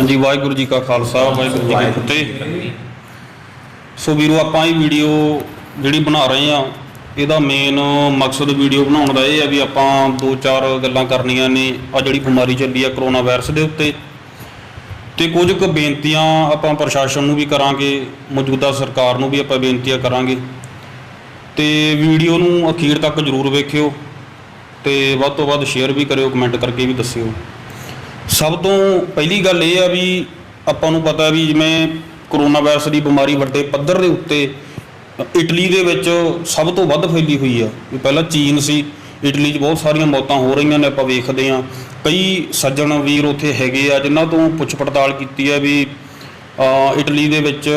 ਹਾਂਜੀ ਵਾਹਿਗੁਰੂ ਜੀ ਕਾ ਖਾਲਸਾ ਵਾਹਿਗੁਰੂ ਜੀ ਕੀ ਫਤਿਹ। ਸੋ ਵੀਰੋ ਆਪਾਂ ਇਹ ਵੀਡੀਓ ਜਿਹੜੀ ਬਣਾ ਰਹੇ ਆ ਇਹਦਾ ਮੇਨ ਮਕਸਦ ਵੀਡੀਓ ਬਣਾਉਣ ਦਾ ਇਹ ਆ ਵੀ ਆਪਾਂ ਦੋ ਚਾਰ ਗੱਲਾਂ ਕਰਨੀਆਂ ਨੇ। ਆ ਜਿਹੜੀ ਬਿਮਾਰੀ ਚੱਲੀ ਆ ਕਰੋਨਾ ਵਾਇਰਸ ਦੇ ਉੱਤੇ। ਤੇ ਕੁਝ ਕੁ ਬੇਨਤੀਆਂ ਆਪਾਂ ਪ੍ਰਸ਼ਾਸਨ ਨੂੰ ਵੀ ਕਰਾਂਗੇ ਮੌਜੂਦਾ ਸਰਕਾਰ ਨੂੰ ਵੀ ਆਪਾਂ ਬੇਨਤੀਆਂ ਕਰਾਂਗੇ। ਤੇ ਵੀਡੀਓ ਨੂੰ ਅਖੀਰ ਤੱਕ ਜਰੂਰ ਵੇਖਿਓ ਤੇ ਵੱਧ ਤੋਂ ਵੱਧ ਸ਼ੇਅਰ ਵੀ ਕਰਿਓ ਕਮੈਂਟ ਕਰਕੇ ਵੀ ਦੱਸਿਓ। ਸਭ ਤੋਂ ਪਹਿਲੀ ਗੱਲ ਇਹ ਆ ਵੀ ਆਪਾਂ ਨੂੰ ਪਤਾ ਵੀ ਜਿਵੇਂ ਕਰੋਨਾ ਵਾਇਰਸ ਦੀ ਬਿਮਾਰੀ ਵੱਡੇ ਪੱਧਰ ਦੇ ਉੱਤੇ ਇਟਲੀ ਦੇ ਵਿੱਚ ਸਭ ਤੋਂ ਵੱਧ ਫੈਲੀ ਹੋਈ ਆ। ਵੀ ਪਹਿਲਾਂ ਚੀਨ ਸੀ, ਇਟਲੀ 'ਚ ਬਹੁਤ ਸਾਰੀਆਂ ਮੌਤਾਂ ਹੋ ਰਹੀਆਂ ਨੇ ਆਪਾਂ ਵੇਖਦੇ ਆ ਕਈ ਸੱਜਣ ਵੀਰ ਉੱਥੇ ਹੈਗੇ ਆ ਜਿਨ੍ਹਾਂ ਤੋਂ ਪੁੱਛ ਪੜਤਾਲ ਕੀਤੀ ਆ ਵੀ ਇਟਲੀ ਦੇ ਵਿੱਚ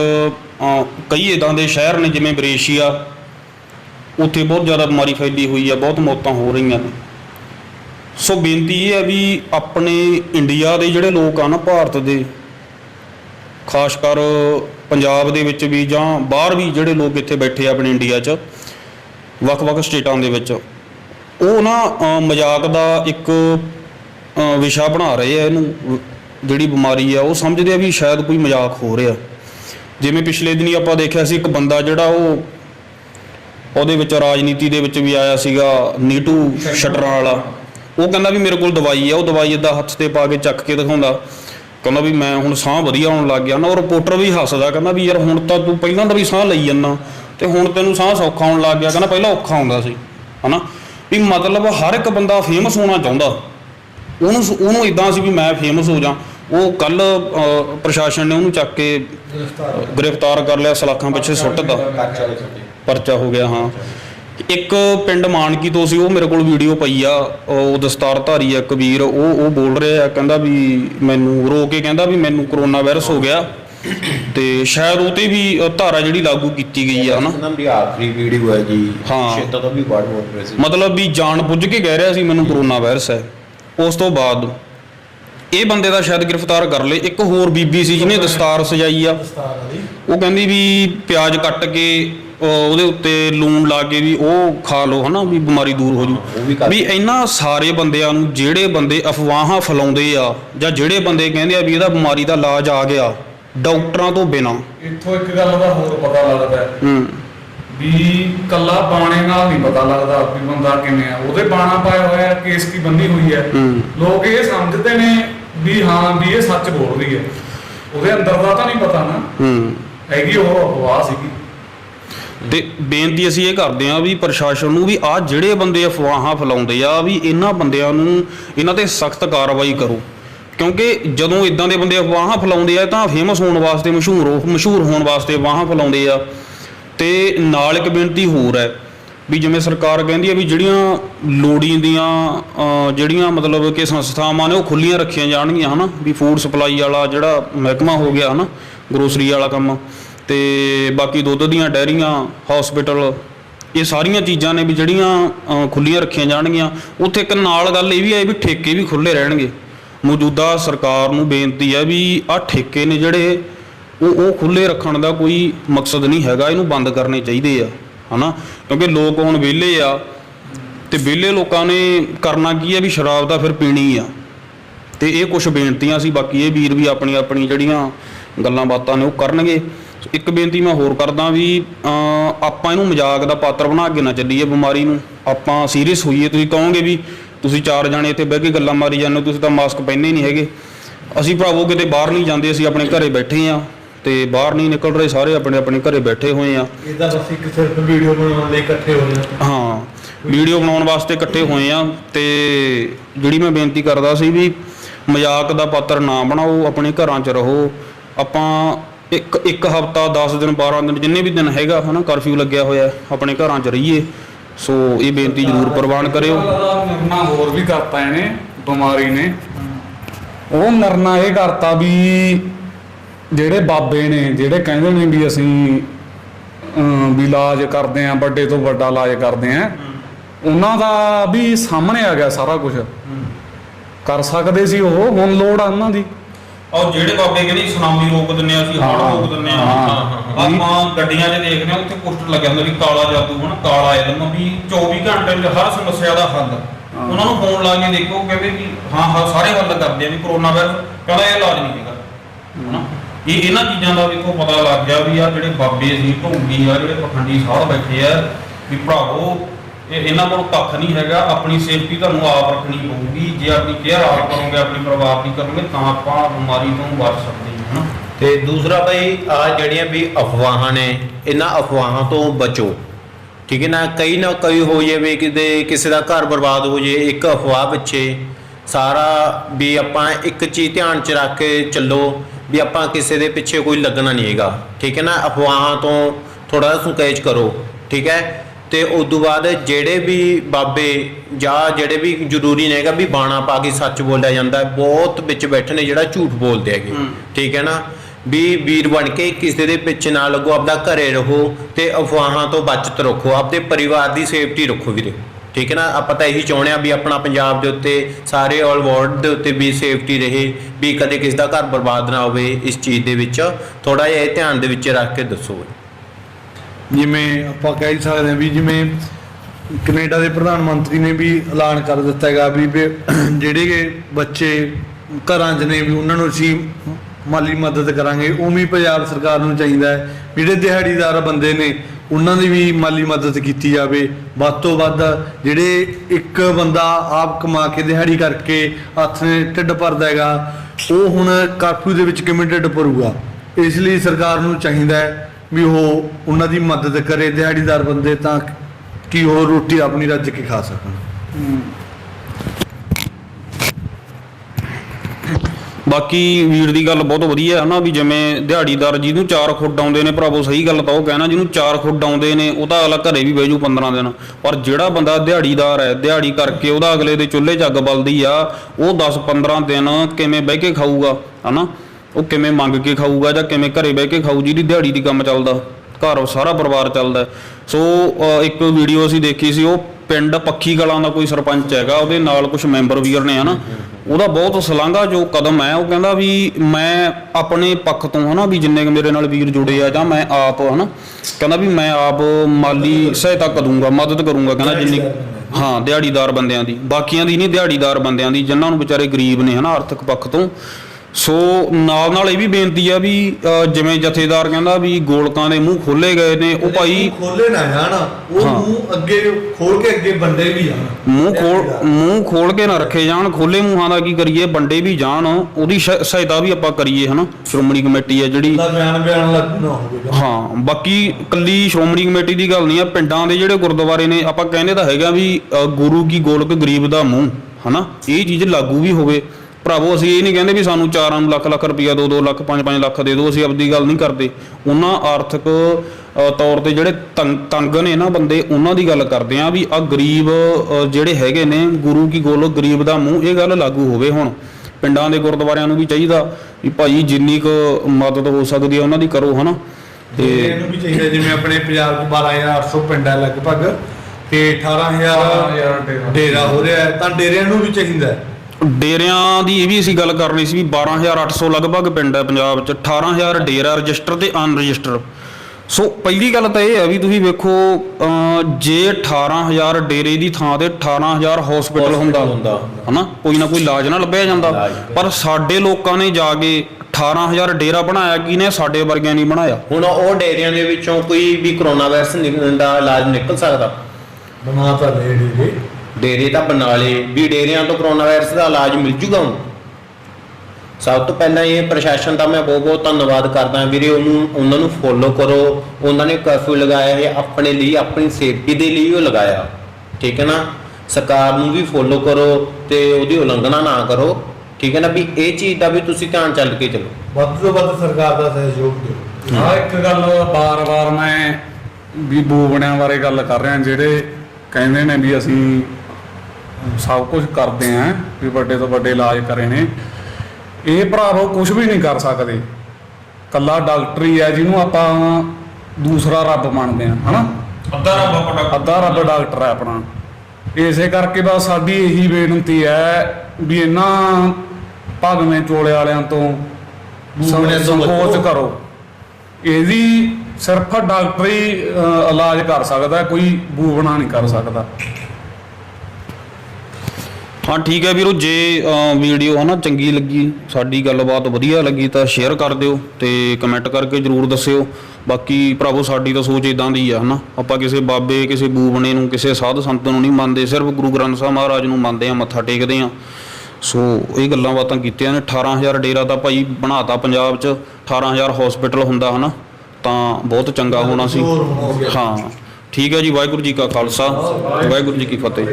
ਕਈ ਇਦਾਂ ਦੇ ਸ਼ਹਿਰ ਨੇ ਜਿਵੇਂ ਬਰੇਸ਼ੀਆ, ਉੱਥੇ ਬਹੁਤ ਜ਼ਿਆਦਾ ਬਿਮਾਰੀ ਫੈਲੀ ਹੋਈ ਆ, ਬਹੁਤ ਮੌਤਾਂ ਹੋ ਰਹੀਆਂ ਨੇ। ਸੋ ਬੇਨਤੀ ਇਹ ਹੈ ਵੀ ਆਪਣੇ ਇੰਡੀਆ ਦੇ ਜਿਹੜੇ ਲੋਕ ਆ ਨਾ ਭਾਰਤ ਦੇ, ਖਾਸ ਕਰ ਪੰਜਾਬ ਦੇ ਵਿੱਚ ਵੀ ਜਾਂ ਬਾਹਰ ਵੀ ਜਿਹੜੇ ਲੋਕ ਇੱਥੇ ਬੈਠੇ ਆ ਆਪਣੇ ਇੰਡੀਆ 'ਚ, ਵੱਖ-ਵੱਖ ਸਟੇਟਾਂ ਦੇ ਵਿੱਚ, ਉਹ ਨਾ ਮਜ਼ਾਕ ਦਾ ਇੱਕ ਵਿਸ਼ਾ ਬਣਾ ਰਹੇ ਆ ਇਹਨੂੰ, ਜਿਹੜੀ ਬਿਮਾਰੀ ਆ, ਉਹ ਸਮਝਦੇ ਆ ਵੀ ਸ਼ਾਇਦ ਕੋਈ ਮਜ਼ਾਕ ਹੋ ਰਿਹਾ। ਜਿਵੇਂ ਪਿਛਲੇ ਦਿਨੀ ਆਪਾਂ ਦੇਖਿਆ ਸੀ ਇੱਕ ਬੰਦਾ ਜਿਹੜਾ ਉਹ, ਉਹਦੇ ਵਿੱਚ ਰਾਜਨੀਤੀ ਦੇ ਵਿੱਚ ਵੀ ਆਇਆ ਸੀਗਾ, ਨੀਟੂ ਸ਼ਟਰਾਂ ਵਾਲਾ। ਉਹ ਕਹਿੰਦਾ ਵੀ ਮੇਰੇ ਕੋਲ ਦਵਾਈ ਆ ਉਹ ਦਵਾਈ ਇਦਾਂ ਹੱਥ ਤੇ ਪਾ ਕੇ ਚੱਕ ਕੇ ਦਿਖਾਉਂਦਾ। ਕਹਿੰਦਾ ਵੀ ਮੈਂ ਹੁਣ ਸਾਹ ਵਧੀਆ ਆਉਣ ਲੱਗ ਗਿਆ ਨਾ ਉਹ ਰਿਪੋਰਟਰ ਵੀ ਹੱਸਦਾ ਕਹਿੰਦਾ ਵੀ ਯਾਰ ਹੁਣ ਤਾਂ ਤੂੰ ਪਹਿਲਾਂ ਤਾਂ ਵੀ ਸਾਹ ਲਈ ਜਾਂਦਾ ਤੇ ਹੁਣ ਤੈਨੂੰ ਸਾਹ ਸੌਖਾ ਆਉਣ ਲੱਗ ਗਿਆ ਕਹਿੰਦਾ ਪਹਿਲਾਂ ਔਖਾ ਆਉਂਦਾ ਸੀ ਹਨਾ? ਵੀ ਮਤਲਬ ਹਰ ਇੱਕ ਬੰਦਾ ਫੇਮਸ ਹੋਣਾ ਚਾਹੁੰਦਾ। ਉਹਨੂੰ ਉਹਨੂੰ ਇਦਾਂ ਸੀ ਵੀ ਮੈਂ ਫੇਮਸ ਹੋ ਜਾ। ਉਹ ਕੱਲ ਪ੍ਰਸ਼ਾਸਨ ਨੇ ਉਹਨੂੰ ਚੱਕ ਕੇ ਗ੍ਰਿਫਤਾਰ ਕਰ ਲਿਆ ਸਲਾਖਾਂ ਪਿੱਛੇ ਸੁੱਟਦਾ ਪਰਚਾ ਹੋ ਗਿਆ ਹਾਂ। ਇੱਕ ਪਿੰਡ ਮਾਨਕੀ ਤੋਂ ਸੀ ਉਹ ਮੇਰੇ ਕੋਲ ਵੀਡੀਓ ਪਈ ਆ ਉਹ ਦਸਤਾਰਧਾਰੀ ਆ ਕਬੀਰ ਉਹ ਉਹ ਬੋਲ ਰਿਹਾ ਆ ਕਹਿੰਦਾ ਵੀ ਮੈਨੂੰ ਰੋ ਕੇ ਕਹਿੰਦਾ ਵੀ ਮੈਨੂੰ ਕਰੋਨਾ ਵਾਇਰਸ ਹੋ ਗਿਆ। ਤੇ ਸ਼ਾਇਦ ਉਹ ਤੇ ਵੀ ਧਾਰਾ ਜਿਹੜੀ ਲਾਗੂ ਕੀਤੀ ਗਈ ਆ ਹਨਾ? ਉਹਨਾਂ ਦੀ ਆਖਰੀ ਵੀਡੀਓ ਹੈ ਜੀ। ਹਾਂ। ਸ਼ੇਤਾ ਤੋਂ ਵੀ ਬਾੜ ਬੋਲ ਰਹੇ ਸੀ। ਮਤਲਬ ਵੀ ਜਾਣ ਬੁੱਝ ਕੇ ਕਹਿ ਰਿਹਾ ਸੀ ਮੈਨੂੰ ਕਰੋਨਾ ਵਾਇਰਸ ਹੈ। ਉਸ ਤੋਂ ਬਾਅਦ ਇਹ ਬੰਦੇ ਦਾ ਸ਼ਾਇਦ ਗ੍ਰਿਫਤਾਰ ਕਰ ਲਏ। ਇੱਕ ਹੋਰ ਬੀਬੀ ਸੀ ਜਿਹਨੇ ਦਸਤਾਰ ਸਜਾਈ ਆ। ਉਹ ਕਹਿੰਦੀ ਵੀ ਪਿਆਜ਼ ਕੱਟ ਕੇ ਉਹਦੇ ਉੱਤੇ ਲੂਣ ਲਾ ਕੇ ਵੀ ਉਹ ਖਾ ਲਓ ਹਨਾ ਵੀ ਬਿਮਾਰੀ ਦੂਰ ਹੋ ਜੂ। ਵੀ ਇਹਨਾਂ ਸਾਰੇ ਬੰਦਿਆਂ ਨੂੰ ਜਿਹੜੇ ਬੰਦੇ ਅਫਵਾਹਾਂ ਫੈਲਾਉਂਦੇ ਆ ਜਾਂ ਜਿਹੜੇ ਬੰਦੇ ਕਹਿੰਦੇ ਆ ਵੀ ਇਹਦਾ ਬਿਮਾਰੀ ਦਾ ਇਲਾਜ ਆ ਗਿਆ ਡਾਕਟਰਾਂ ਤੋਂ ਬਿਨਾ। ਇੱਥੋਂ ਇੱਕ ਗੱਲ ਦਾ ਹੋਰ ਪਤਾ ਲੱਗਦਾ ਹੈ। ਹੂੰ। ਵੀ ਕੱਲਾ ਬਾਣੇ ਨਾਲ ਨਹੀਂ ਪਤਾ ਲੱਗਦਾ ਵੀ ਬੰਦਾ ਕਿਵੇਂ ਆ। ਉਹਦੇ ਬਾਣਾ ਪਾਇਆ ਹੋਇਆ ਹੈ, ਕੇਸ ਕੀ ਬੰਦੀ ਹੋਈ ਹੈ। ਲੋਕ ਇਹ ਸਮਝਦੇ ਨੇ ਵੀ ਹਾਂ ਵੀ ਇਹ ਸੱਚ ਬੋਲ ਰਹੀ ਹੈ। ਉਹਦੇ ਅੰਦਰ ਦਾ ਤਾਂ ਨਹੀਂ ਪਤਾ ਨਾ। ਹੂੰ। ਹੈਗੀ ਉਹ ਅਫਵਾਹ ਸੀਗੀ। ਤੇ ਬੇਨਤੀ ਅਸੀਂ ਇਹ ਕਰਦੇ ਹਾਂ ਵੀ ਪ੍ਰਸ਼ਾਸਨ ਨੂੰ ਵੀ ਆ ਜਿਹੜੇ ਬੰਦੇ ਅਫਵਾਹਾਂ ਫੈਲਾਉਂਦੇ ਆ ਵੀ ਇਹਨਾਂ ਬੰਦਿਆਂ ਨੂੰ ਇਹਨਾਂ ਤੇ ਸਖਤ ਕਾਰਵਾਈ ਕਰੋ। ਕਿਉਂਕਿ ਜਦੋਂ ਇਦਾਂ ਦੇ ਬੰਦੇ ਅਫਵਾਹਾਂ ਫੈਲਾਉਂਦੇ ਆ ਤਾਂ ਫੇਮਸ ਹੋਣ ਵਾਸਤੇ ਮਸ਼ਹੂਰ ਮਸ਼ਹੂਰ ਹੋਣ ਵਾਸਤੇ ਅਫਵਾਹਾਂ ਫੈਲਾਉਂਦੇ ਆ। ਤੇ ਨਾਲ ਇੱਕ ਬੇਨਤੀ ਹੋਰ ਹੈ ਵੀ ਜਿਵੇਂ ਸਰਕਾਰ ਕਹਿੰਦੀ ਹੈ ਵੀ ਜਿਹੜੀਆਂ ਲੋੜੀਂਦੀਆਂ ਅਹ, ਜਿਹੜੀਆਂ ਮਤਲਬ ਕਿ ਸੰਸਥਾਵਾਂ ਨੇ ਉਹ ਖੁੱਲੀਆਂ ਰੱਖੀਆਂ ਜਾਣਗੀਆਂ ਹਨਾ? ਵੀ ਫੂਡ ਸਪਲਾਈ ਵਾਲਾ ਜਿਹੜਾ ਮਹਿਕਮਾ ਹੋ ਗਿਆ ਹਨਾ? ਗਰੋਸਰੀ ਵਾਲਾ ਕੰਮ। ਤੇ ਬਾਕੀ ਦੁੱਧ ਦੀਆਂ ਡੈਰੀਆਂ ਹਸਪੀਟਲ ਇਹ ਸਾਰੀਆਂ ਚੀਜ਼ਾਂ ਨੇ ਵੀ ਜਿਹੜੀਆਂ ਅਹ, ਖੁੱਲੀਆਂ ਰੱਖੀਆਂ ਜਾਣਗੀਆਂ। ਉੱਥੇ ਇੱਕ ਨਾਲ ਗੱਲ ਇਹ ਵੀ ਹੈ ਵੀ ਠੇਕੇ ਵੀ ਖੁੱਲੇ ਰਹਿਣਗੇ। ਮੌਜੂਦਾ ਸਰਕਾਰ ਨੂੰ ਬੇਨਤੀ ਹੈ ਵੀ ਆਹ ਠੇਕੇ ਨੇ ਜਿਹੜੇ ਉਹ ਉਹ ਖੁੱਲੇ ਰੱਖਣ ਦਾ ਕੋਈ ਮਕਸਦ ਨਹੀਂ ਹੈਗਾ ਇਹਨੂੰ ਬੰਦ ਕਰਨੇ ਚਾਹੀਦੇ ਆ ਹਨਾ? ਕਿਉਂਕਿ ਲੋਕ ਹੁਣ ਵਿਹਲੇ ਆ ਤੇ ਵਿਹਲੇ ਲੋਕਾਂ ਨੇ ਕਰਨਾ ਕੀ ਹੈ ਵੀ ਸ਼ਰਾਬ ਤਾਂ ਫਿਰ ਪੀਣੀ ਆ। ਤੇ ਇਹ ਕੁਝ ਬੇਨਤੀਆਂ ਸੀ ਬਾਕੀ ਇਹ ਵੀਰ ਵੀ ਆਪਣੀ ਆਪਣੀ ਜਿਹੜੀਆਂ ਗੱਲਾਂ ਬਾਤਾਂ ਨੇ ਉਹ ਕਰਨਗੇ। ਇੱਕ ਬੇਨਤੀ ਮੈਂ ਹੋਰ ਕਰਦਾ ਵੀ ਆਪਾਂ ਇਹਨੂੰ ਮਜ਼ਾਕ ਦਾ ਪਾਤਰ ਬਣਾ ਕੇ ਨਾ ਚੱਲੀਏ ਬਿਮਾਰੀ ਨੂੰ। ਆਪਾਂ ਸੀਰੀਅਸ ਹੋਈਏ ਤੁਸੀਂ ਕਹੋਗੇ ਵੀ ਤੁਸੀਂ ਚਾਰ ਜਾਣੇ ਇੱਥੇ ਬਹਿ ਕੇ ਗੱਲਾਂ ਮਾਰੀ ਜਾਂਦੇ ਹੋ ਤੁਸੀਂ ਤਾਂ ਮਾਸਕ ਪਹਿਨੇ ਨਹੀਂ ਹੈਗੇ। ਅਸੀਂ ਭਰਾਵੋ ਕਿਤੇ ਬਾਹਰ ਨਹੀਂ ਜਾਂਦੇ ਅਸੀਂ ਆਪਣੇ ਘਰੇ ਬੈਠੇ ਆ ਤੇ ਬਾਹਰ ਨਹੀਂ ਨਿਕਲ ਰਹੇ ਸਾਰੇ ਆਪਣੇ ਆਪਣੇ ਘਰੇ ਬੈਠੇ ਹੋਏ ਆ ਇਹਦਾ ਬਸ ਇੱਕ ਸਿਰਫ ਵੀਡੀਓ ਬਣਾਉਣ ਲਈ ਇਕੱਠੇ ਹੋਏ ਆ ਹਾਂ ਵੀਡੀਓ ਬਣਾਉਣ ਵਾਸਤੇ ਇਕੱਠੇ ਹੋਏ ਆ ਤੇ ਜਿਹੜੀ ਮੈਂ ਬੇਨਤੀ ਕਰਦਾ ਸੀ ਵੀ ਮਜ਼ਾਕ ਦਾ ਪਾਤਰ ਨਾ ਬਣਾਓ ਆਪਣੇ ਘਰਾਂ 'ਚ ਰਹੋ। ਆਪਾਂ ਇੱਕ ਇੱਕ ਹਫਤਾ 10 ਦਿਨ 12 ਦਿਨ ਜਿੰਨੇ ਵੀ ਦਿਨ ਹੈਗਾ ਹਨਾ ਕਰਫਿਊ ਲੱਗਿਆ ਹੋਇਆ ਆਪਣੇ ਘਰਾਂ 'ਚ ਰਹੀਏ। ਸੋ ਇਹ ਬੇਨਤੀ ਜ਼ਰੂਰ ਪ੍ਰਵਾਨ ਕਰਿਓ। ਨਰਨਾ ਹੋਰ ਵੀ ਕਰਤਾ ਇਹਨੇ ਬਿਮਾਰੀ ਨੇ। ਉਹ ਨਰਨਾ ਇਹ ਕਰਤਾ ਵੀ ਜਿਹੜੇ ਬਾਬੇ ਨੇ ਜਿਹੜੇ ਕਹਿੰਦੇ ਨੇ ਵੀ ਅਸੀਂ ਵੀ ਇਲਾਜ ਕਰਦੇ ਆਂ ਵੱਡੇ ਤੋਂ ਵੱਡਾ ਇਲਾਜ ਕਰਦੇ ਆਂ ਉਹਨਾਂ ਦਾ ਵੀ ਸਾਹਮਣੇ ਆ ਗਿਆ ਸਾਰਾ ਕੁਝ ਕਰ ਸਕਦੇ ਸੀ ਉਹ ਹੁਣ ਲੋੜ ਆ ਉਹਨਾਂ ਦੀ। ਔਰ ਜਿਹੜੇ ਬਾਬੇ ਕਹਿੰਦੇ ਸੁਨਾਮੀ ਰੋਕ ਦਿੰਨੇ ਆ ਅਸੀਂ ਹੜ੍ਹ ਹਾਂ, ਰੋਕ ਦਿੰਨੇ ਆ। ਹਾਂ, ਆਪਾਂ ਗੱਡੀਆਂ 'ਚ ਦੇਖਦੇ ਆ ਉੱਥੇ ਪੋਸਟਰ ਲੱਗਿਆ ਹੁੰਦਾ ਵੀ ਕਾਲਾ ਜਾਦੂ ਹਨਾ ਕਾਲਾ ਇਹਦਾ ਵੀ 24 ਘੰਟੇ ਵਿੱਚ ਹਰ ਸਮੱਸਿਆ ਦਾ ਹੱਲ। ਉਹਨਾਂ ਨੂੰ ਫੋਨ ਲਾ ਕੇ ਦੇਖੋ ਕਹਿੰਦੇ ਵੀ ਹਾਂ ਹਾਂ ਸਾਰੇ ਹੱਲ ਕਰਦੇ ਆ ਵੀ ਕਰੋਨਾ ਵਾਇਰਸ ਕਹਿੰਦਾ ਇਹ ਇਲਾਜ ਨਹੀਂ ਹੈਗਾ ਹਨਾ। ਇਹ ਇਹਨਾਂ ਚੀਜ਼ਾਂ ਦਾ ਵੇਖੋ ਪਤਾ ਲੱਗ ਗਿਆ ਵੀ ਆ ਜਿਹੜੇ ਬਾਬੇ ਸੀ ਢੋਂਗੀ ਆ ਜਿਹੜੇ ਪਖੰਡੀ ਸਾਧ ਬੈਠੇ ਆ ਵੀ ਭਰਾਵੋ ਇਹ ਇਹਨਾਂ ਕੋਲ ਕੱਖ ਨਹੀਂ ਹੈਗਾ, ਆਪਣੀ ਸੇਫਟੀ ਤੁਹਾਨੂੰ ਆਪ ਰੱਖਣੀ ਪਊਗੀ। ਜੇ ਆਪਣੀ ਕੇਅਰ ਆਪ ਕਰੋਗੇ, ਆਪਣੀ ਪਰਿਵਾਰ ਦੀ ਕਰੋਗੇ, ਤਾਂ ਆਪਾਂ ਬਿਮਾਰੀ ਤੋਂ ਬਚ ਸਕਦੇ ਹਾਂ, ਹਨਾ? ਤੇ ਦੂਸਰਾ ਭਾਈ ਆ ਜਿਹੜੀਆਂ ਵੀ ਅਫਵਾਹਾਂ ਨੇ, ਇਹਨਾਂ ਅਫਵਾਹਾਂ ਤੋਂ ਬਚੋ। ਠੀਕ ਹੈ ਨਾ? ਕਈ ਨਾ ਕਈ ਹੋ ਜਾਵੇ ਕਿਤੇ ਕਿਸੇ ਦਾ ਘਰ ਬਰਬਾਦ ਹੋ ਜੇ, ਇੱਕ ਅਫਵਾਹ ਪਿੱਛੇ ਸਾਰਾ ਵੀ ਆਪਾਂ ਇੱਕ ਚੀਜ਼ ਧਿਆਨ ਚ ਰੱਖ ਕੇ ਚੱਲੋ ਵੀ ਆਪਾਂ ਕਿਸੇ ਦੇ ਪਿੱਛੇ ਕੋਈ ਲੱਗਣਾ ਨਹੀਂ ਹੈਗਾ। ਠੀਕ ਹੈ ਨਾ? ਅਫਵਾਹਾਂ ਤੋਂ ਥੋੜਾ ਸੁਕੇਜ ਕਰੋ। ਠੀਕ ਹੈ? ਤੇ ਉਸ ਤੋਂ ਬਾਅਦ ਜਿਹੜੇ ਵੀ ਬਾਬੇ ਜਾਂ ਜਿਹੜੇ ਵੀ ਜ਼ਰੂਰੀ ਨੇਗਾ ਵੀ ਬਾਣਾ ਪਾ ਕੇ ਸੱਚ ਬੋਲਿਆ ਜਾਂਦਾ ਬਹੁਤ ਵਿੱਚ ਬੈਠੇ ਨੇ ਜਿਹੜਾ ਝੂਠ ਬੋਲਦੇ ਹੈਗੇ। ਠੀਕ ਹੈ ਨਾ? ਵੀ ਵੀਰ ਬਣ ਕੇ ਕਿਸੇ ਦੇ ਪਿੱਛੇ ਨਾ ਲੱਗੋ ਆਪਦਾ ਘਰੇ ਰਹੋ ਤੇ ਅਫਵਾਹਾਂ ਤੋਂ ਬਚਤ ਰੱਖੋ ਆਪਦੇ ਪਰਿਵਾਰ ਦੀ ਸੇਫਟੀ ਰੱਖੋ ਵੀਰੇ। ਠੀਕ ਹੈ ਨਾ? ਆਪਾਂ ਤਾਂ ਇਹੀ ਚਾਹੁੰਦੇ ਆ ਵੀ ਆਪਣਾ ਪੰਜਾਬ ਦੇ ਉੱਤੇ ਸਾਰੇ ਆਲ ਵਰਲਡ ਦੇ ਉੱਤੇ ਵੀ ਸੇਫਟੀ ਰਹੇ ਵੀ ਕਦੇ ਕਿਸੇ ਦਾ ਘਰ ਬਰਬਾਦ ਨਾ ਹੋਵੇ ਇਸ ਚੀਜ਼ ਦੇ ਵਿੱਚ। ਥੋੜਾ ਜਿਹਾ ਇਹ ਧਿਆਨ ਦੇ ਵਿੱਚ ਰੱਖ ਕੇ ਦੱਸੋ। ਜਿਵੇਂ ਆਪਾਂ ਕਹਿ ਸਕਦੇ ਹਾਂ ਵੀ ਜਿਵੇਂ ਕੈਨੇਡਾ ਦੇ ਪ੍ਰਧਾਨ ਮੰਤਰੀ ਨੇ ਵੀ ਐਲਾਨ ਕਰ ਦਿੱਤਾ ਹੈਗਾ ਵੀ ਜਿਹੜੇ ਕਿ ਬੱਚੇ ਘਰਾਂ 'ਚ ਨੇ ਵੀ ਉਹਨਾਂ ਨੂੰ ਅਸੀਂ ਮਾਲੀ ਮਦਦ ਕਰਾਂਗੇ, ਉਵੇਂ ਹੀ ਪੰਜਾਬ ਸਰਕਾਰ ਨੂੰ ਚਾਹੀਦਾ ਹੈ ਜਿਹੜੇ ਦਿਹਾੜੀਦਾਰ ਬੰਦੇ ਨੇ, ਉਹਨਾਂ ਦੀ ਵੀ ਮਾਲੀ ਮਦਦ ਕੀਤੀ ਜਾਵੇ। ਵੱਧ ਤੋਂ ਵੱਧ ਜਿਹੜੇ ਇੱਕ ਬੰਦਾ ਆਪ ਕਮਾ ਕੇ ਦਿਹਾੜੀ ਕਰਕੇ ਹੱਥ ਨੇ ਢਿੱਡ ਭਰਦਾ ਹੈਗਾ, ਉਹ ਹੁਣ ਕਰਫਿਊ ਦੇ ਵਿੱਚ ਕਿਵੇਂ ਢਿੱਡ ਭਰੂਗਾ? ਇਸ ਲਈ ਸਰਕਾਰ ਨੂੰ ਚਾਹੀਦਾ ਹੈ ਵੀ ਉਹ ਉਹਨਾਂ ਦੀ ਮਦਦ ਕਰੇ, ਦਿਹਾੜੀਦਾਰ ਬੰਦੇ ਤਾਂ ਕਿ ਉਹ ਰੋਟੀ ਆਪਣੀ ਰੱਜ ਕੇ ਖਾ ਸਕਣ। ਬਾਕੀ ਵੀਰ ਦੀ ਗੱਲ ਬਹੁਤ ਵਧੀਆ ਹੈ ਨਾ, ਵੀ ਜਿਵੇਂ ਦਿਹਾੜੀਦਾਰ ਜਿਹਨੂੰ ਚਾਰ ਖੁੱਡ ਆਉਂਦੇ ਨੇ, ਭਰਾਵੋ ਸਹੀ ਗੱਲ ਤਾਂ ਉਹ ਕਹਿਣਾ, ਜਿਹਨੂੰ ਚਾਰ ਖੁੱਡ ਆਉਂਦੇ ਨੇ, ਉਹ ਤਾਂ ਅਗਲਾ ਘਰੇ ਵੀ ਬਹਿ ਜੂ 15 ਦਿਨ। ਪਰ ਜਿਹੜਾ ਬੰਦਾ ਦਿਹਾੜੀਦਾਰ ਹੈ, ਦਿਹਾੜੀ ਕਰਕੇ ਉਹਦਾ ਅਗਲੇ ਦੇ ਚੁੱਲ੍ਹੇ 'ਚ ਅੱਗ ਬਲਦੀ ਆ, ਉਹ 10-15 ਦਿਨ ਕਿਵੇਂ ਬਹਿ ਕੇ ਖਾਊਗਾ, ਹਨਾ? ਉਹ ਕਿਵੇਂ ਮੰਗ ਕੇ ਖਾਊਗਾ ਜਾਂ ਕਿਵੇਂ ਘਰੇ ਬਹਿ ਕੇ ਖਾਊ, ਜਿਹਦੀ ਦਿਹਾੜੀ ਦੀ ਕੰਮ ਚੱਲਦਾ, ਘਰ ਸਾਰਾ ਪਰਿਵਾਰ ਚੱਲਦਾ ਸੋ ਇੱਕ ਵੀਡੀਓ ਅਸੀਂ ਦੇਖੀ ਸੀ, ਉਹ ਪਿੰਡ ਪੱਖੀ ਕਲਾਂ ਦਾ ਕੋਈ ਸਰਪੰਚ ਹੈਗਾ, ਉਹਦੇ ਨਾਲ ਕੁਝ ਮੈਂਬਰ ਵੀਰ ਨੇ, ਹਨਾ? ਉਹਦਾ ਬਹੁਤ ਸਲਾਂਘਾ ਜੋ ਕਦਮ ਹੈ, ਉਹ ਕਹਿੰਦਾ ਵੀ ਮੈਂ ਆਪਣੇ ਪੱਖ ਤੋਂ, ਹਨਾ, ਵੀ ਜਿੰਨੇ ਮੇਰੇ ਨਾਲ ਵੀਰ ਜੁੜੇ ਆ ਜਾਂ ਮੈਂ ਆਪ, ਹਨਾ? ਕਹਿੰਦਾ ਵੀ ਮੈਂ ਆਪ ਮਾਲੀ ਸਹਾਇਤਾ ਕਰੂੰਗਾ ਮਦਦ ਕਰੂੰਗਾ, ਕਹਿੰਦਾ ਜਿੰਨੀ ਹਾਂ, ਦਿਹਾੜੀਦਾਰ ਬੰਦਿਆਂ ਦੀ। ਬਾਕੀਆਂ ਦੀ ਨਹੀਂ, ਦਿਹਾੜੀਦਾਰ ਬੰਦਿਆਂ ਦੀ, ਜਿਨ੍ਹਾਂ ਨੂੰ ਵਿਚਾਰੇ ਗਰੀਬ ਨੇ, ਹਨਾ, ਆਰਥਿਕ ਪੱਖ ਤੋਂ। ਸੋ ਨਾਲ ਨਾਲ ਇਹ ਵੀ ਬੇਨਤੀ ਆ ਵੀ ਅ, ਜਿਵੇਂ ਜਥੇਦਾਰ ਕਹਿੰਦਾ ਵੀ ਗੋਲਕਾਂ ਦੇ ਮੂੰਹ ਖੋਲੇ ਗਏ ਨੇ ਉਹ ਭਾਈ ਖੋਲੇ ਨਾ ਜਾਣ ਉਹ ਹਾਂ। ਮੂੰਹ ਅੱਗੇ ਖੋਲ ਕੇ ਅੱਗੇ ਬੰਦੇ ਵੀ ਜਾਣ। ਮੂੰਹ ਖੋਲ ਮੂੰਹ ਖੋਲ ਕੇ ਨਾ ਰੱਖੇ ਜਾਣ ਖੋਲੇ ਮੂੰਹਾਂ ਦਾ ਕੀ ਕਰੀਏ ਬੰਦੇ ਵੀ ਜਾਣ ਉਹਦੀ ਸ਼- ਸਹਾਇਤਾ ਵੀ ਆਪਾਂ ਕਰੀਏ ਹਨਾ? ਸ਼੍ਰੋਮਣੀ ਕਮੇਟੀ ਹੈ ਜਿਹੜੀ। ਦਾ ਬਿਆਨ ਬਿਆਨ ਲੱਗ ਨਾ ਹੋਵੇਗਾ ਹਾਂ ਬਾਕੀ ਕੱਲੀ ਸ਼੍ਰੋਮਣੀ ਕਮੇਟੀ ਦੀ ਗੱਲ ਨਹੀਂ ਆ ਪਿੰਡਾਂ ਦੇ ਜਿਹੜੇ ਗੁਰਦੁਆਰੇ ਨੇ ਆਪਾਂ ਕਹਿੰਦੇ ਤਾਂ ਹੈਗਾ ਵੀ ਅ, ਗੁਰੂ ਕੀ ਗੋਲਕ ਗਰੀਬ ਦਾ ਮੂੰਹ ਹਨਾ? ਇਹ ਚੀਜ਼ ਲਾਗੂ ਵੀ ਹੋਵੇ। ਭਰਾਵੋ ਅਸੀਂ ਇਹ ਨਹੀਂ ਕਹਿੰਦੇ ਵੀ ਸਾਨੂੰ ਚਾਰਾਂ ਨੂੰ ਲੱਖ ਲੱਖ ਰੁਪਈਆ 2-2 ਲੱਖ 5-5 ਲੱਖ ਦੇ ਦਿਓ ਅਸੀਂ ਆਪਦੀ ਗੱਲ ਨਹੀਂ ਕਰਦੇ। ਉਹਨਾਂ ਆਰਥਿਕ ਤੌਰ ਤੇ ਜਿਹੜੇ ਤੰਗ ਨੇ ਨਾ ਬੰਦੇ ਉਹਨਾਂ ਦੀ ਗੱਲ ਕਰਦੇ ਆ ਵੀ ਆ ਗਰੀਬ ਜਿਹੜੇ ਹੈਗੇ ਨੇ ਗੁਰੂ ਕੀ ਗੋਲਕ ਗਰੀਬ ਦਾ ਮੂੰਹ ਇਹ ਗੱਲ ਲਾਗੂ ਹੋਵੇ ਹੁਣ। ਪਿੰਡਾਂ ਦੇ ਗੁਰਦੁਆਰਿਆਂ ਨੂੰ ਵੀ ਚਾਹੀਦਾ ਵੀ ਭਾਈ ਜਿੰਨੀ ਕੁ ਮਦਦ ਹੋ ਸਕਦੀ ਹੈ ਉਹਨਾਂ ਦੀ ਕਰੋ ਹਨਾ? ਤੇ ਤੇ ਇਹਨੂੰ ਵੀ ਚਾਹੀਦਾ ਜਿਵੇਂ ਆਪਣੇ ਪੰਜਾਬ 'ਚ 12800 ਪਿੰਡ ਹੈ ਲਗਭਗ ਤੇ 18000 ਡੇਰਾ। ਹੋ ਰਿਹਾ ਤਾਂ ਡੇਰਿਆਂ ਨੂੰ ਵੀ ਚਾਹੀਦਾ ਹੈ। ਡੇਰਿਆਂ ਦੀ ਇਹ ਵੀ ਅਸੀਂ ਗੱਲ ਕਰਨੀ ਸੀ ਵੀ 12800 ਲਗਭਗ ਪਿੰਡ ਹੈ ਪੰਜਾਬ 'ਚ 18000 ਡੇਰਾ ਰਜਿਸਟਰ ਤੇ ਅਨਰਜਿਸਟਰ। ਸੋ ਪਹਿਲੀ ਗੱਲ ਤਾਂ ਇਹ ਹੈ ਵੀ ਤੁਸੀਂ ਵੇਖੋ ਜੇ 18000 ਡੇਰੇ ਦੀ ਥਾਂ ਤੇ 18000 ਹਸਪੀਟਲ ਹੁੰਦਾ ਹੁੰਦਾ। ਹਨਾ? ਕੋਈ ਨਾ ਕੋਈ ਇਲਾਜ ਨਾ ਲੱਭਿਆ ਜਾਂਦਾ। ਪਰ ਸਾਡੇ ਲੋਕਾਂ ਨੇ ਜਾ ਕੇ 18000 ਡੇਰਾ ਬਣਾਇਆ ਕਿਨੇ ਸਾਡੇ ਵਰਗਿਆਂ ਨਹੀਂ ਬਣਾਇਆ। ਹੁਣ ਉਹ ਡੇਰਿਆਂ ਦੇ ਵਿੱਚੋਂ ਕੋਈ ਵੀ ਕਰੋਨਾ ਵਾਇਰਸ ਦਾ ਇਲਾਜ ਨਿਕਲ ਸਕਦਾ? ਬਣਾ ਤਾਂ ਲੈ ਡੇ ਡੇਰੇ ਤਾਂ ਬਣਾ ਲਏ ਵੀ ਡੇਰਿਆਂ ਤੋਂ ਕਰੋਨਾ ਵਾਇਰਸ ਦਾ ਇਲਾਜ ਮਿਲ ਜੂਗਾ ਹੁਣ। ਸਭ ਤੋਂ ਪਹਿਲਾਂ ਇਹ ਪ੍ਰਸ਼ਾਸਨ ਦਾ ਮੈਂ ਬਹੁਤ ਬਹੁਤ ਧੰਨਵਾਦ ਕਰਦਾ ਵੀਰੇ ਉਹਨੂੰ ਉਹਨਾਂ ਨੂੰ ਫੋਲੋ ਕਰੋ। ਉਹਨਾਂ ਨੇ ਕਰਫਿਊ ਲਗਾਇਆ ਹੈ ਆਪਣੇ ਲਈ ਆਪਣੀ ਸੇਫਟੀ ਦੇ ਲਈ ਉਹ ਲਗਾਇਆ। ਠੀਕ ਹੈ ਨਾ? ਸਰਕਾਰ ਨੂੰ ਵੀ ਫੋਲੋ ਕਰੋ ਤੇ ਉਹਦੀ ਉਲੰਘਣਾ ਨਾ ਕਰੋ। ਠੀਕ ਹੈ ਨਾ? ਵੀ ਇਹ ਚੀਜ਼ ਦਾ ਵੀ ਤੁਸੀਂ ਧਿਆਨ ਚੱਲ ਕੇ ਚੱਲੋ। ਵੱਧ ਤੋਂ ਵੱਧ ਸਰਕਾਰ ਦਾ ਸਹਿਯੋਗ ਦਿਓ। ਆ ਇੱਕ ਗੱਲ ਬਾਰ-ਬਾਰ ਮੈਂ ਵੀ ਬੂਬਣਿਆਂ ਬਾਰੇ ਗੱਲ ਕਰ ਰਿਹਾ ਜਿਹੜੇ ਕਹਿੰਦੇ ਨੇ ਵੀ ਅਸੀਂ ਸਭ ਕੁਝ ਕਰਦੇ ਆਂ ਵੀ ਵੱਡੇ ਤੋਂ ਵੱਡੇ ਇਲਾਜ ਕਰੇ ਨੇ। ਇਹ ਭਰਾਵੋ ਕੁਝ ਵੀ ਨਹੀਂ ਕਰ ਸਕਦੇ। ਕੱਲਾ ਡਾਕਟਰ ਹੀ ਜਿਹਨੂੰ ਆਪਾਂ ਦੂਸਰਾ ਰੱਬ ਮੰਨਦੇ ਆਂ ਹਨਾ? ਅੱਧਾ ਰੱਬ ਆਪਣਾ ਅੱਧਾ ਰੱਬ ਡਾਕਟਰ ਹੈ ਆਪਣਾ। ਇਸੇ ਕਰਕੇ ਬਸ ਸਾਡੀ ਇਹੀ ਬੇਨਤੀ ਹੈ ਵੀ ਇਹਨਾਂ ਭਗਵੇਂ ਚੋਲੇ ਵਾਲਿਆਂ ਤੋਂ ਸੰਕੋਚ। ਕਰੋ। ਇਹਦੀ ਸਿਰਫ ਡਾਕਟਰ ਇਲਾਜ ਕਰ ਸਕਦਾ ਕੋਈ ਬੂਬਣਾ ਨਹੀਂ ਕਰ ਸਕਦਾ। ਹਾਂ ਠੀਕ ਹੈ ਵੀਰੋ ਜੇ ਵੀਡੀਓ ਹਨਾ ਚੰਗੀ ਲੱਗੀ ਸਾਡੀ ਗੱਲਬਾਤ ਵਧੀਆ ਲੱਗੀ ਤਾਂ ਸ਼ੇਅਰ ਕਰ ਦਿਓ ਤੇ ਕਮੈਂਟ ਕਰਕੇ ਜਰੂਰ ਦੱਸਿਓ। ਬਾਕੀ ਭਰਾਵੋ ਸਾਡੀ ਤਾਂ ਸੋਚ ਇਦਾਂ ਦੀ ਆ ਹਨਾ। ਆਪਾਂ ਕਿਸੇ ਬਾਬੇ ਕਿਸੇ ਬੂਬਣੇ ਨੂੰ ਕਿਸੇ ਸਾਧ ਸੰਤ ਨੂੰ ਨਹੀਂ ਮੰਨਦੇ ਸਿਰਫ ਗੁਰੂ ਗ੍ਰੰਥ ਸਾਹਿਬ ਮਹਾਰਾਜ ਨੂੰ ਮੰਨਦੇ ਆ ਮੱਥਾ ਟੇਕਦੇ ਆ। ਸੋ ਇਹ ਗੱਲਾਂ ਬਾਤਾਂ ਕੀਤੀਆਂ ਨੇ। 18000 ਡੇਰਾ ਤਾਂ ਭਾਈ ਬਣਾਤਾ ਪੰਜਾਬ 'ਚ 18000 ਹਸਪੀਟਲ ਹੁੰਦਾ ਹਨਾ ਤਾਂ ਬਹੁਤ ਚੰਗਾ ਹੋਣਾ ਸੀ। ਹਾਂ ਠੀਕ ਹੈ ਜੀ ਵਾਹਿਗੁਰੂ ਜੀ ਕਾ ਖਾਲਸਾ ਵਾਹਿਗੁਰੂ ਜੀ ਕੀ ਫਤਿਹ।